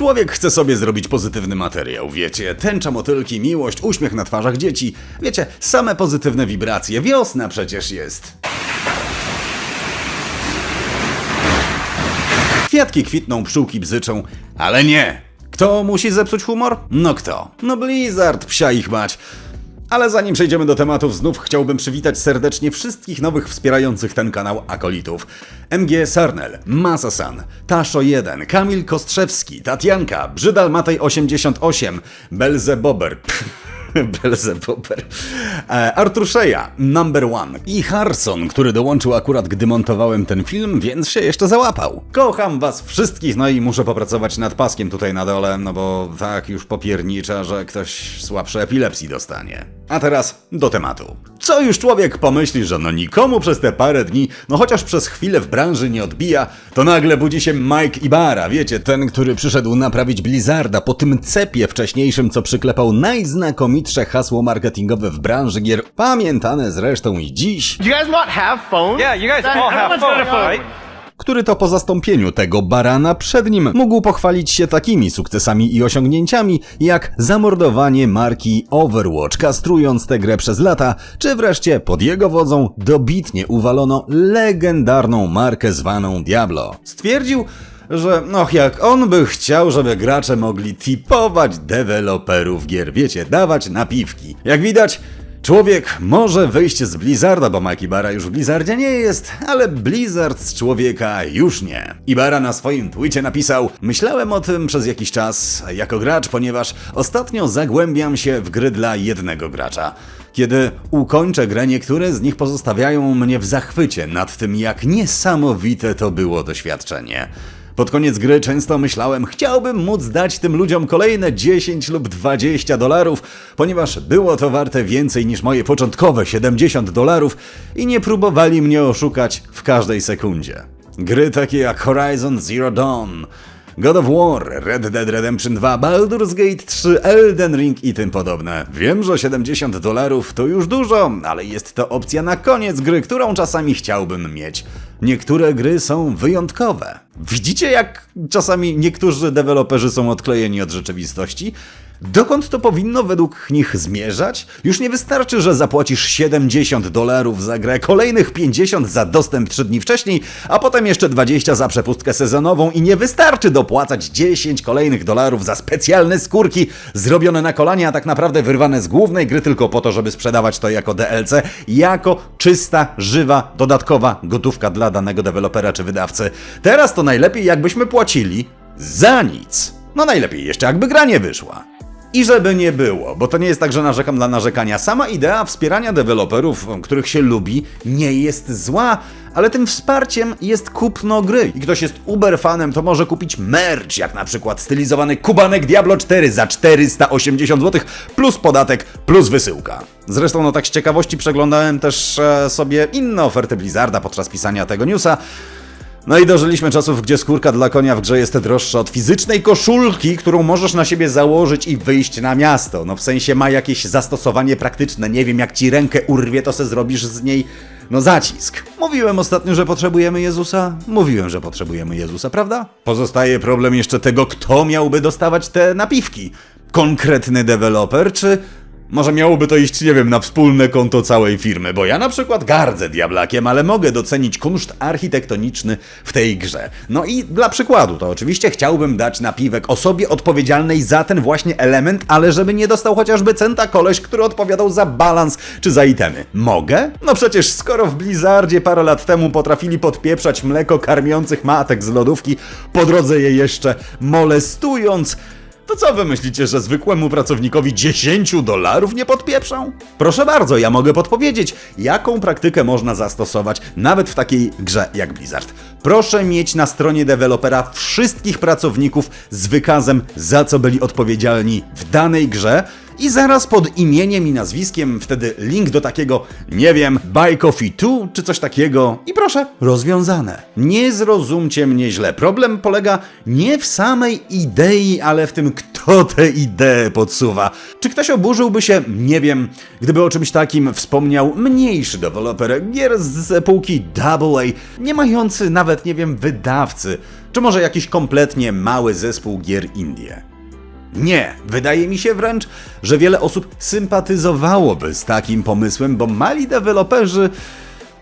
Człowiek chce sobie zrobić pozytywny materiał, wiecie, tęcza motylki, miłość, uśmiech na twarzach dzieci, wiecie, same pozytywne wibracje, wiosna przecież jest. Kwiatki kwitną, pszczółki bzyczą, ale nie. Kto musi zepsuć humor? No kto? No Blizzard, psia ich mać. Ale zanim przejdziemy do tematów, znów chciałbym przywitać serdecznie wszystkich nowych wspierających ten kanał akolitów. MG Sarnel, Masasan, Taszo1, Kamil Kostrzewski, Tatianka, Brzydal Matej88, Belzebober, Belzebober, e, Artur Szeja, Number One i Harson, który dołączył akurat gdy montowałem ten film, więc się jeszcze załapał. Kocham was wszystkich, no i muszę popracować nad paskiem tutaj na dole, no bo tak już popiernicza, że ktoś słabszy epilepsji dostanie. A teraz do tematu. Co już człowiek pomyśli, że no nikomu przez te parę dni, no chociaż przez chwilę w branży nie odbija, to nagle budzi się Mike Ibarra, wiecie, ten, który przyszedł naprawić Blizzarda po tym cepie wcześniejszym, co przyklepał najznakomitsze hasło marketingowe w branży gier, pamiętane zresztą i dziś, you guys not have phones? Yeah, you guys all have everyone's got a phones, phone. right? który to po zastąpieniu tego barana przed nim mógł pochwalić się takimi sukcesami i osiągnięciami, jak zamordowanie marki Overwatch, kastrując tę grę przez lata, czy wreszcie pod jego wodzą dobitnie uwalono legendarną markę zwaną Diablo. Stwierdził, że no jak on by chciał, żeby gracze mogli tipować deweloperów gier, wiecie, dawać napiwki. Jak widać, Człowiek może wyjść z Blizzarda, bo Mike Ibarra już w Blizzardzie nie jest, ale Blizzard z człowieka już nie. Ibarra na swoim twicie napisał Myślałem o tym przez jakiś czas jako gracz, ponieważ ostatnio zagłębiam się w gry dla jednego gracza. Kiedy ukończę grę, niektóre z nich pozostawiają mnie w zachwycie nad tym, jak niesamowite to było doświadczenie. Pod koniec gry często myślałem, chciałbym móc dać tym ludziom kolejne 10 lub 20 dolarów, ponieważ było to warte więcej niż moje początkowe 70 dolarów i nie próbowali mnie oszukać w każdej sekundzie. Gry takie jak Horizon Zero Dawn, God of War, Red Dead Redemption 2, Baldur's Gate 3, Elden Ring i tym podobne. Wiem, że 70 dolarów to już dużo, ale jest to opcja na koniec gry, którą czasami chciałbym mieć. Niektóre gry są wyjątkowe. Widzicie, jak czasami niektórzy deweloperzy są odklejeni od rzeczywistości? Dokąd to powinno według nich zmierzać? Już nie wystarczy, że zapłacisz 70 dolarów za grę, kolejnych 50 za dostęp 3 dni wcześniej, a potem jeszcze 20 za przepustkę sezonową i nie wystarczy dopłacać 10 kolejnych dolarów za specjalne skórki zrobione na kolanie, a tak naprawdę wyrwane z głównej gry tylko po to, żeby sprzedawać to jako DLC, jako czysta, żywa, dodatkowa gotówka dla danego dewelopera czy wydawcy. Teraz to najlepiej jakbyśmy płacili za nic. No najlepiej jeszcze jakby gra nie wyszła. I żeby nie było, bo to nie jest tak, że narzekam dla narzekania. Sama idea wspierania deweloperów, których się lubi, nie jest zła, ale tym wsparciem jest kupno gry. I ktoś jest uber fanem, to może kupić merch, jak na przykład stylizowany kubanek Diablo 4 za 480 zł, plus podatek, plus wysyłka. Zresztą, no tak z ciekawości przeglądałem też e, sobie inne oferty Blizzarda podczas pisania tego newsa. No i dożyliśmy czasów, gdzie skórka dla konia w grze jest droższa od fizycznej koszulki, którą możesz na siebie założyć i wyjść na miasto. No w sensie ma jakieś zastosowanie praktyczne. Nie wiem, jak ci rękę urwie, to se zrobisz z niej, no zacisk. Mówiłem ostatnio, że potrzebujemy Jezusa? Mówiłem, że potrzebujemy Jezusa, prawda? Pozostaje problem jeszcze tego, kto miałby dostawać te napiwki. Konkretny deweloper, czy może miałoby to iść, nie wiem, na wspólne konto całej firmy, bo ja na przykład gardzę Diablakiem, ale mogę docenić kunszt architektoniczny w tej grze. No i dla przykładu, to oczywiście chciałbym dać napiwek osobie odpowiedzialnej za ten właśnie element, ale żeby nie dostał chociażby centa koleś, który odpowiadał za balans czy za itemy. Mogę? No przecież skoro w Blizzardzie parę lat temu potrafili podpieprzać mleko karmiących matek z lodówki, po drodze je jeszcze molestując, to co wy myślicie, że zwykłemu pracownikowi 10 dolarów nie podpieprzą? Proszę bardzo, ja mogę podpowiedzieć, jaką praktykę można zastosować nawet w takiej grze jak Blizzard. Proszę mieć na stronie dewelopera wszystkich pracowników z wykazem, za co byli odpowiedzialni w danej grze i zaraz pod imieniem i nazwiskiem wtedy link do takiego, nie wiem, Buy Coffee 2 czy coś takiego i proszę, rozwiązane. Nie zrozumcie mnie źle. Problem polega nie w samej idei, ale w tym, kto te idee podsuwa? Czy ktoś oburzyłby się, nie wiem, gdyby o czymś takim wspomniał mniejszy deweloper gier z półki AA, nie mający nawet, nie wiem, wydawcy, czy może jakiś kompletnie mały zespół gier indie? Nie, wydaje mi się wręcz, że wiele osób sympatyzowałoby z takim pomysłem, bo mali deweloperzy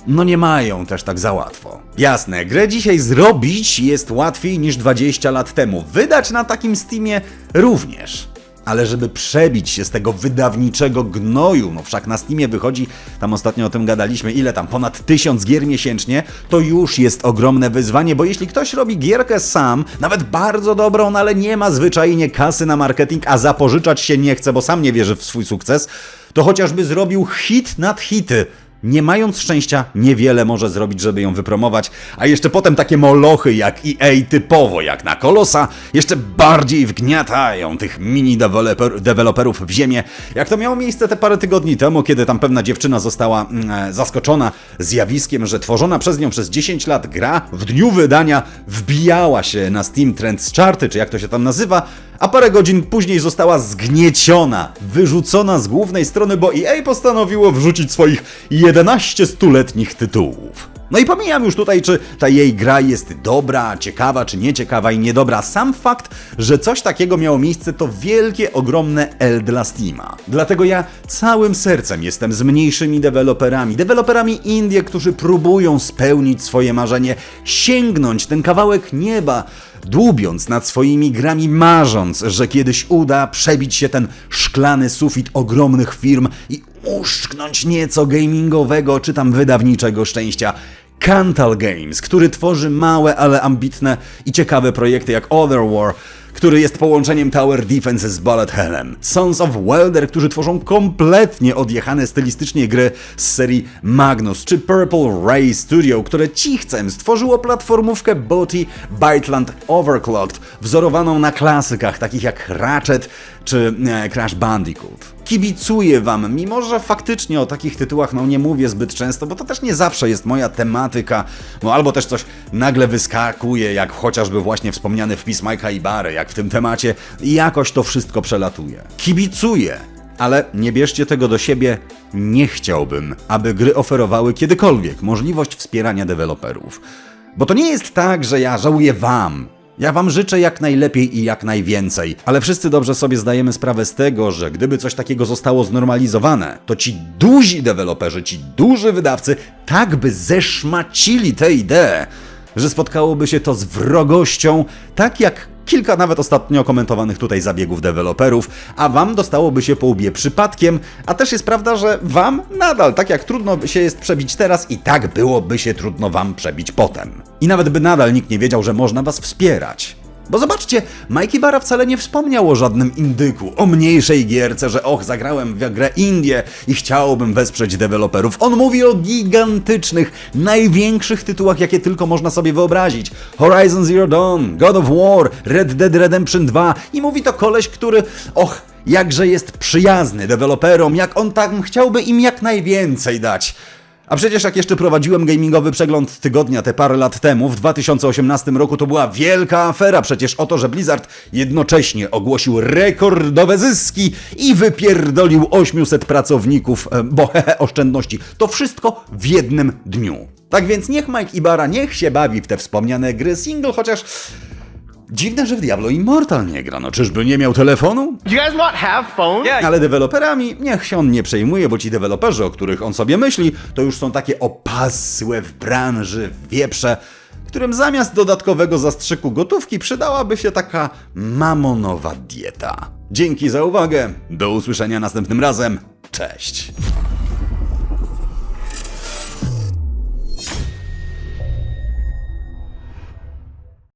no nie mają też tak za łatwo. Jasne, grę dzisiaj zrobić jest łatwiej niż 20 lat temu. Wydać na takim Steamie również. Ale żeby przebić się z tego wydawniczego gnoju, no wszak na Steamie wychodzi, tam ostatnio o tym gadaliśmy, ile tam, ponad tysiąc gier miesięcznie, to już jest ogromne wyzwanie, bo jeśli ktoś robi gierkę sam, nawet bardzo dobrą, no ale nie ma zwyczajnie kasy na marketing, a zapożyczać się nie chce, bo sam nie wierzy w swój sukces, to chociażby zrobił hit nad hity, nie mając szczęścia, niewiele może zrobić, żeby ją wypromować, a jeszcze potem takie molochy jak EA typowo jak na Kolosa jeszcze bardziej wgniatają tych mini deweloper, deweloperów w ziemię, jak to miało miejsce te parę tygodni temu, kiedy tam pewna dziewczyna została mm, e, zaskoczona zjawiskiem, że tworzona przez nią przez 10 lat gra w dniu wydania wbijała się na Steam Trends Charty, czy jak to się tam nazywa, a parę godzin później została zgnieciona, wyrzucona z głównej strony, bo EA postanowiło wrzucić swoich 11 stuletnich tytułów. No i pomijam już tutaj, czy ta jej gra jest dobra, ciekawa, czy nieciekawa i niedobra. Sam fakt, że coś takiego miało miejsce, to wielkie, ogromne L dla Steama. Dlatego ja całym sercem jestem z mniejszymi deweloperami, deweloperami Indie, którzy próbują spełnić swoje marzenie, sięgnąć ten kawałek nieba, dłubiąc nad swoimi grami, marząc, że kiedyś uda przebić się ten szklany sufit ogromnych firm i uszczknąć nieco gamingowego czy tam wydawniczego szczęścia. Cantal Games, który tworzy małe, ale ambitne i ciekawe projekty jak Otherwar, który jest połączeniem Tower Defense z Bullet Hellem. Sons of Welder, którzy tworzą kompletnie odjechane stylistycznie gry z serii Magnus, czy Purple Ray Studio, które cichcem stworzyło platformówkę Boty Byteland Overclocked, wzorowaną na klasykach takich jak Ratchet czy e, Crash Bandicoot. Kibicuję wam, mimo że faktycznie o takich tytułach no nie mówię zbyt często, bo to też nie zawsze jest moja tematyka, no albo też coś nagle wyskakuje, jak chociażby właśnie wspomniany wpis Majka Ibary, jak w tym temacie, i jakoś to wszystko przelatuje. Kibicuję, ale nie bierzcie tego do siebie, nie chciałbym, aby gry oferowały kiedykolwiek możliwość wspierania deweloperów. Bo to nie jest tak, że ja żałuję wam, ja wam życzę jak najlepiej i jak najwięcej, ale wszyscy dobrze sobie zdajemy sprawę z tego, że gdyby coś takiego zostało znormalizowane, to ci duzi deweloperzy, ci duży wydawcy tak by zeszmacili tę ideę, że spotkałoby się to z wrogością, tak jak kilka nawet ostatnio komentowanych tutaj zabiegów deweloperów, a wam dostałoby się po łbie przypadkiem, a też jest prawda, że wam nadal, tak jak trudno się jest przebić teraz, i tak byłoby się trudno wam przebić potem. I nawet by nadal nikt nie wiedział, że można was wspierać. Bo zobaczcie, Mikey Barra wcale nie wspomniał o żadnym indyku, o mniejszej gierce, że och, zagrałem w grę Indię i chciałbym wesprzeć deweloperów. On mówi o gigantycznych, największych tytułach, jakie tylko można sobie wyobrazić. Horizon Zero Dawn, God of War, Red Dead Redemption 2 i mówi to koleś, który, och, jakże jest przyjazny deweloperom, jak on tam chciałby im jak najwięcej dać. A przecież jak jeszcze prowadziłem gamingowy przegląd tygodnia te parę lat temu, w 2018 roku to była wielka afera przecież o to, że Blizzard jednocześnie ogłosił rekordowe zyski i wypierdolił 800 pracowników, e, bo hehe, oszczędności. To wszystko w jednym dniu. Tak więc niech Mike Ibarra niech się bawi w te wspomniane gry single, chociaż dziwne, że w Diablo Immortal nie gra. No czyżby nie miał telefonu? You guys not have phones? Ale deweloperami niech się on nie przejmuje, bo ci deweloperzy, o których on sobie myśli, to już są takie opasłe w branży wieprze, którym zamiast dodatkowego zastrzyku gotówki przydałaby się taka mamonowa dieta. Dzięki za uwagę, do usłyszenia następnym razem, cześć!